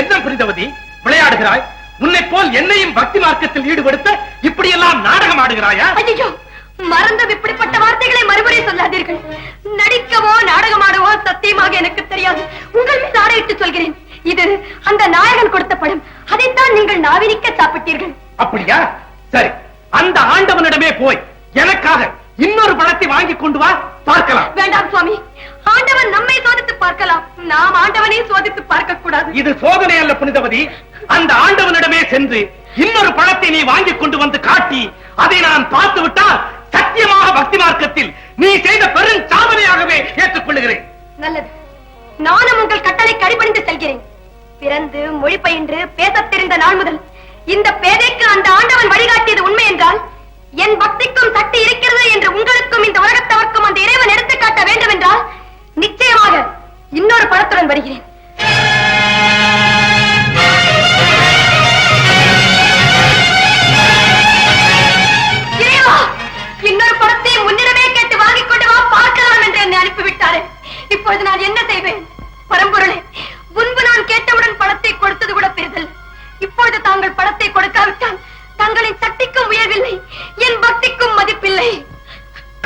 என்ன புரிந்தவதி? விளையாடுகிறாய்? உன்னை போல் என்னையும் பக்தி மார்க்கத்தில் ஈடுபடுத்த இப்படியெல்லாம் நாடகம் ஆடுகிறாயா? ஐயோ மறந்தது இப்படிப்பட்ட வார்த்தைகளை மறுபடியும் சொல்லாதீர்கள். நடிக்கவோ நாடகமாடவோ சத்தியமாக எனக்கு தெரியாது. உங்கள் மீது ஆணையிட்டு சொல்கிறேன். இது அந்த நாயகன் கொடுத்த படம். அதைத்தான் நீங்கள் நாவினிக்க சாப்பிட்டீர்கள். அப்படியா? சரி அந்த ஆண்டவனிடமே போய் எனக்காக இன்னொரு பழத்தை வாங்கி கொண்டு வா பார்க்கலாம். வேண்டாம் சுவாமி. ஆண்டவன் நம்மை சோதித்து பார்க்கலாம். நாம் ஆண்டவனை சோதித்து பார்க்க கூடாது இது சோதனை அல்ல புனிதவதி. அந்த ஆண்டவனிடமே சென்று இன்னொரு பழத்தை நீ வாங்கி கொண்டு வந்து காட்டி அதை நான் பார்த்து விட்டால் சத்தியமாக பக்தி மார்க்கத்தில் நீ செய்த பெரும் சாதனையாகவே ஏற்றுக்கொள்ளுகிறேன். நல்லது. நானும் உங்கள் கட்டளை கடிபணிந்து செல்கிறேன். பிறந்து மொழி பயின்று பேசத் தெரிந்த நாள் முதல் இந்த பேதைக்கு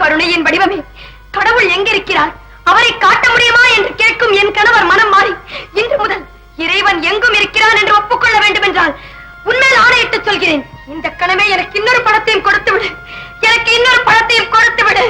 கருணையின் வடிவமே. கடவுள் எங்கிருக்கிறார்? அவரை காட்ட முடியுமா என்று கேட்கும் என் கணவர் மனம் மாறி இன்று முதல் இறைவன் எங்கும் இருக்கிறான் என்று ஒப்புக்கொள்ள வேண்டும் என்றால் உண்மையில் ஆணையிட்டு சொல்கிறேன். இந்த கணமே எனக்கு இன்னொரு படத்தையும் கொடுத்து விடு எனக்கு இன்னொரு படத்தையும் கொடுத்து விடு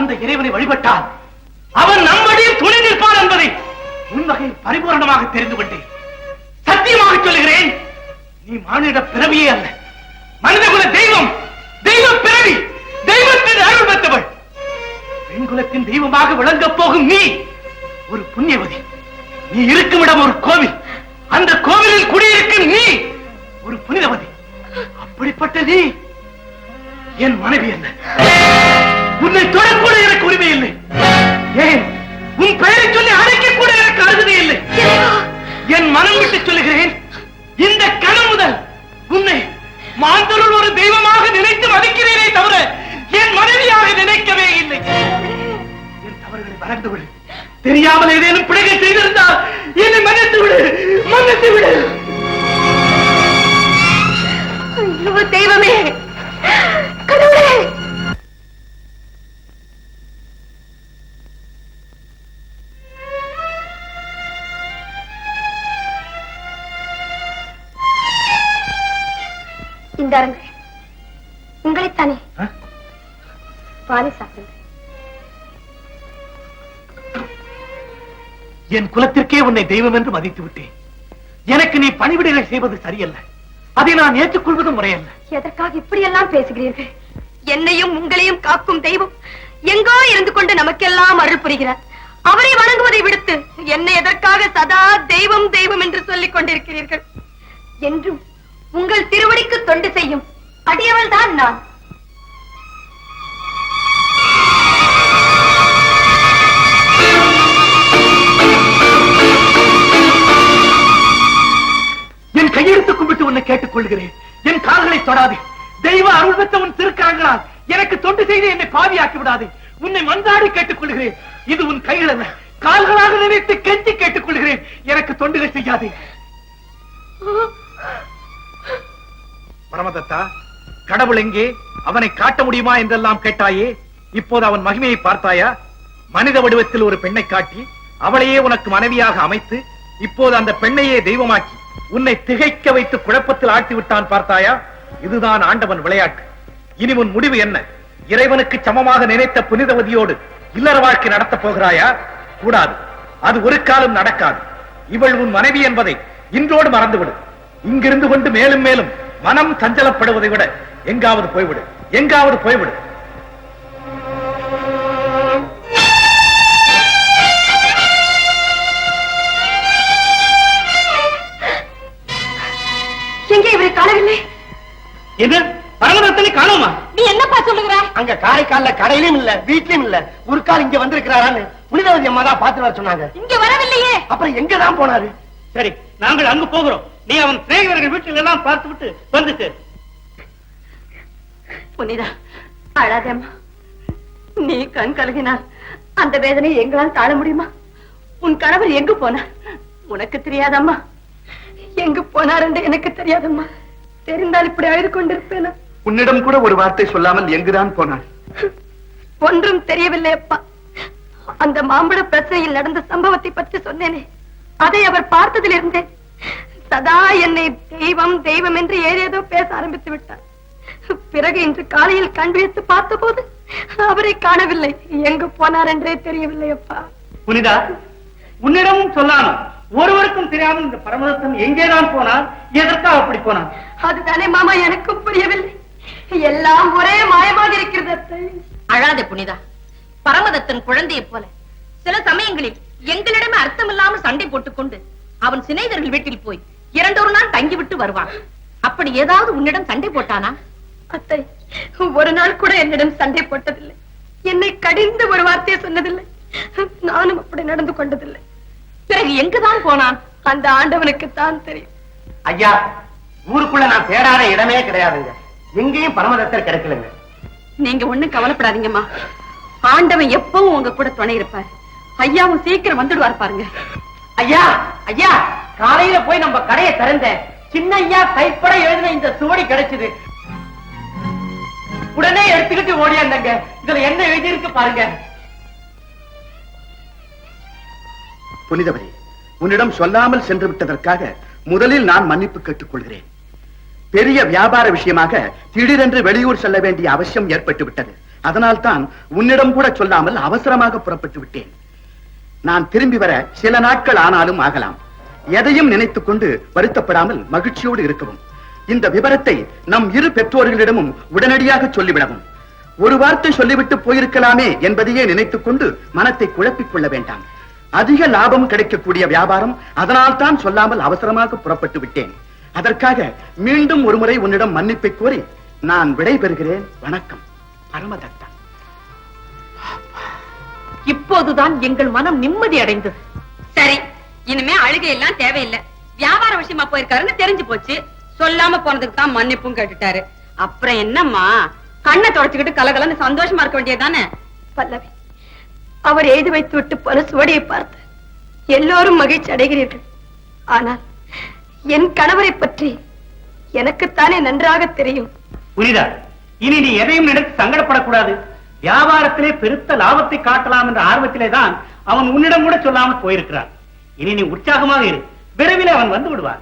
அந்த இறைவனை வழிபட்டால் அவன் நம்மடியில் துணை நிற்பான் என்பதை உண்மையில் பரிபூரணமாக தெரிந்து கொண்டேன். சத்தியமாக சொல்லுகிறேன் நீ மானிட பிறவியே அல்ல. மனிதகுல தெய்வம் தெய்வ பிறவி தெய்வத்தின் அருள் பெற்றவள். பெண்குலத்தின் தெய்வமாக விளங்கப் போகும் நீ ஒரு புண்ணியவதி. நீ இருக்கும் இடம் ஒரு கோவில். அந்த கோவிலில் குடியிருக்கும் நீ ஒரு புனிதவதி. அப்படிப்பட்ட நீ என் மனைவி அல்ல. உன்னை தொடக்கூட எனக்கு உரிமை இல்லை. ஏன்? உன் பெயரை சொல்லி அழைக்க கூட எனக்கு அருகதை இல்லை. என் மனம் விட்டு சொல்லுகிறேன் இந்த கணம் முதல் உன்னை மாந்தருள் ஒரு தெய்வமாக நினைத்து மதிக்கிறேனே தவிர என் மனைவியாக நினைக்கவே இல்லை. என் தவறுகளை மறந்து விடு தெரியாமல் ஏதேனும் பிழைகள் செய்திருந்தால் இந்த அருங்கள் உங்களைத்தானே? பாலை சாப்பிடுங்கள் என் குலத்திற்கே உன்னை தெய்வம் என்று மதித்து விட்டேன். எனக்கு நீ பணிவிடைகளை செய்வது சரியல்ல. அதை நான் ஏற்றுக்கொள்வதும் முறையல்ல. எதற்காக இப்படியெல்லாம் பேசுகிறீர்கள்? என்னையும் உங்களையும் காக்கும் தெய்வம் எங்கோ இருந்து கொண்டு நமக்கெல்லாம் அருள் புரிகிறார். அவரை வணங்குவதை விடுத்து என்னை எதற்காக சதா தெய்வம் தெய்வம் என்று சொல்லிக் கொண்டிருக்கிறீர்கள்? என்றும் உங்கள் திருவடிக்கு தொண்டு செய்யும் அடியவள் தான் நான். என் கையெழுத்து கும்பிட்டு உன்னை கேட்டுக் கொள்கிறேன். என் கால்களை தொடாதே. தெய்வ அருள் பெற்ற உன் திருக்கரங்களால் எனக்கு தொண்டு செய்து என்னை பாவியாக்கி விடாதே. உன்னை மன்றாடி கேட்டுக் கொள்கிறேன். இது உன் கைகள் அல்ல. கால்களாக நினைத்து கெஞ்சி கேட்டுக் கொள்கிறேன். எனக்கு தொண்டுகள் செய்யாதே. பரமதத்தா கடவுள் எங்கே? அவனை காட்ட முடியுமா என்றெல்லாம் கேட்டாயே இப்போது அவன் மகிமையை பார்த்தாயா? மனித வடிவத்தில் ஒரு பெண்ணை காட்டி அவளையே உனக்கு மனைவியாக அமைத்து இப்போது அந்த பெண்ணையே தெய்வமாக்கி உன்னை திகைக்க வைத்து குழப்பத்தில் ஆட்டி விட்டான் பார்த்தாயா? இதுதான் ஆண்டவன் விளையாட்டு. இனி உன் முடிவு என்ன? இறைவனுக்கு சமமாக நினைத்த புனிதவதியோடு இல்லற வாழ்க்கை நடத்தப் போகிறாயா? கூடாது. அது ஒரு காலம் நடக்காது. இவள் உன் மனைவி என்பதை இன்றோடு மறந்துவிடும் இங்கிருந்து கொண்டு மேலும் மேலும் மனம் சஞ்சலப்படுவதை விட எங்காவது போய்விடு. எங்காவது போய்விடு. எங்கே இவரை காணவில்லை? என்ன பரமதத்தனை காணோமா? நீ என்னப்பா சொல்லுகிற? அங்க காரைக்கால்ல கடையிலும் இல்ல வீட்லயும் இல்ல. ஒரு கால் இங்க வந்திருக்கிறாரான்னு புனிதவதி அம்மா தான் பாத்து வர சொன்னாங்க. இங்க வரவில்லையே. அப்புறம் எங்க தான் போனாரு? சரி நாங்கள் அங்கு போகிறோம். நீ அவன் சிநேகிதர்கள் வீட்டில் எல்லாம் பார்த்து விட்டு வந்துட்டு. புனிதா அழாதேம்மா. நீ கண் கலகினால் அந்த வேதனை எங்களால் தாழ முடியுமா? உன் கணவர் எங்கு போனார்? உனக்கு தெரியாதம்மா? எங்கு போனார் என்று எனக்கு தெரியாதம்மா? தெரிந்தால் இப்படி அழுது கொண்டிருப்பேனா? உன்னிடம் கூட ஒரு வார்த்தை சொல்லாமல் எங்குதான் போனார்? ஒன்றும் தெரியவில்லை அப்பா. அந்த மாம்பழ பிரச்சனையில் நடந்த சம்பவத்தை பற்றி சொன்னேனே. அதை அவர் பார்த்ததிலிருந்தே சதா என்னை தெய்வம் தெய்வம் என்று ஏதேதோ பேச ஆரம்பித்து விட்டார். பிறகு இன்று காலையில் கண் விழித்து பார்த்தபோது அவரை காணவில்லை. எங்கு போனார் என்றே தெரியவில்லை அப்பா. புனிதா உன்னிடமும் சொல்லாமல் ஒருவருக்கும் தெரியாமல் இந்த பரமதத்தன் எங்கேதான் போனான் எதற்காக அப்படி போனான் அதுதானே மாமா எனக்கும் புரியவில்லை. எல்லாம் ஒரே மாயமாக இருக்கிறது. அழாதே புனிதா. பரமதத்தன் குழந்தையைப் போல சில சமயங்களில் எங்களிடமே அர்த்தமில்லாமல் சண்டை போட்டுக்கொண்டு அவன் சிநேகிதர்கள் வீட்டில் போய் இரண்டொரு நாள் தங்கிவிட்டு வருவான். அப்படி ஏதாவது உன்னிடம் சண்டை போட்டானா? அத்தை ஒரு நாள் கூட என்னிடம் சண்டை போட்டதில்லை. என்னை கடிந்து ஒரு வார்த்தையை சொன்னதில்லை. நானும் அப்படி நடந்து கொண்டதில்லை. பிறகு எங்குதான் போனான்? அந்த ஆண்டவனுக்கு தான் தெரியும். ஐயா ஊருக்குள்ள நான் தேடாத இடமே கிடையாதுங்க. எங்கேயும் பரமதத்தர் கிடைக்கலங்க. நீங்க ஒண்ணும் கவலைப்படாதீங்கம்மா. ஆண்டவன் எப்பவும் உங்க கூட துணை இருப்பார். ஐயாவும் சீக்கிரம் வந்துடுவார் பாருங்க. ஐயா ஐயா! காலையில போய் நம்ம கடையை திறந்த சின்னையா கைப்பட எழுதின இந்த சுவடி கிடைச்சது. உடனே எடுத்துக்கிட்டு ஓடியாந்தங்க. இதுல என்ன எழுதியிருக்கு பாருங்க. புனிதவரே உன்னிடம் சொல்லாமல் சென்று விட்டதற்காக முதலில் நான் மன்னிப்பு கேட்டுக்கொள்கிறேன். பெரிய வியாபார விஷயமாக திடீரென்று வெளியூர் செல்ல வேண்டிய அவசியம் ஏற்பட்டு விட்டது. அதனால் தான் உன்னிடம் கூட சொல்லாமல் அவசரமாக புறப்பட்டு விட்டேன். நான் திரும்பி வர சில நாட்கள் ஆனாலும் ஆகலாம். எதையும் நினைத்துக் கொண்டு வருத்தப்படாமல் மகிழ்ச்சியோடு இருக்கவும். இந்த விவரத்தை நம் இரு பெற்றோர்களிடமும் உடனடியாக சொல்லிவிடவும். ஒரு வார்த்தை சொல்லிவிட்டு போயிருக்கலாமே என்பதையே நினைத்துக் கொண்டு மனத்தை குழப்பிக் கொள்ள வேண்டாம். அதிக லாபம் கிடைக்கக்கூடிய வியாபாரம் அதனால் தான் சொல்லாமல் அவசரமாக புறப்பட்டு விட்டேன். அதற்காக மீண்டும் ஒருமுறை உன்னிடம் மன்னிப்பை கோரி நான் விடைபெறுகிறேன். வணக்கம். பரமதத்தன் இப்போதுதான் எங்கள் மனம் நிம்மதி அடைந்தது. சரி. அழுகை எல்லாம் தேவையில்லை. வியாபார விஷயமா போயிருக்காருன்னு தெரிஞ்சு போச்சு. சொல்லாம போனதுக்கு தான் மன்னிப்பும் கேட்டுட்டாரு. அப்புறம் என்னம்மா? கண்ணை தொடச்சுக்கிட்டு கலகலன்னு சந்தோஷமா இருக்க வேண்டியதுதானே? பல்லவி அவர் எழுதி வைத்து விட்டு போன சுவடியை பார்த்து எல்லோரும் மகிழ்ச்சி அடைகிறீர்கள். ஆனால் என் கணவரை பற்றி எனக்குத்தானே நன்றாக தெரியும். புனிதா இனி நீ எதையும் நினைத்து சங்கடப்படக்கூடாது. வியாபாரத்திலே பெருத்த லாபத்தை காட்டலாம் என்ற ஆர்வத்திலே தான் அவன் உன்னிடம் கூட சொல்லாமல் போயிருக்கிறான். இனி நீ உற்சாகமாக இரு. விரைவில் அவன் வந்து விடுவான்.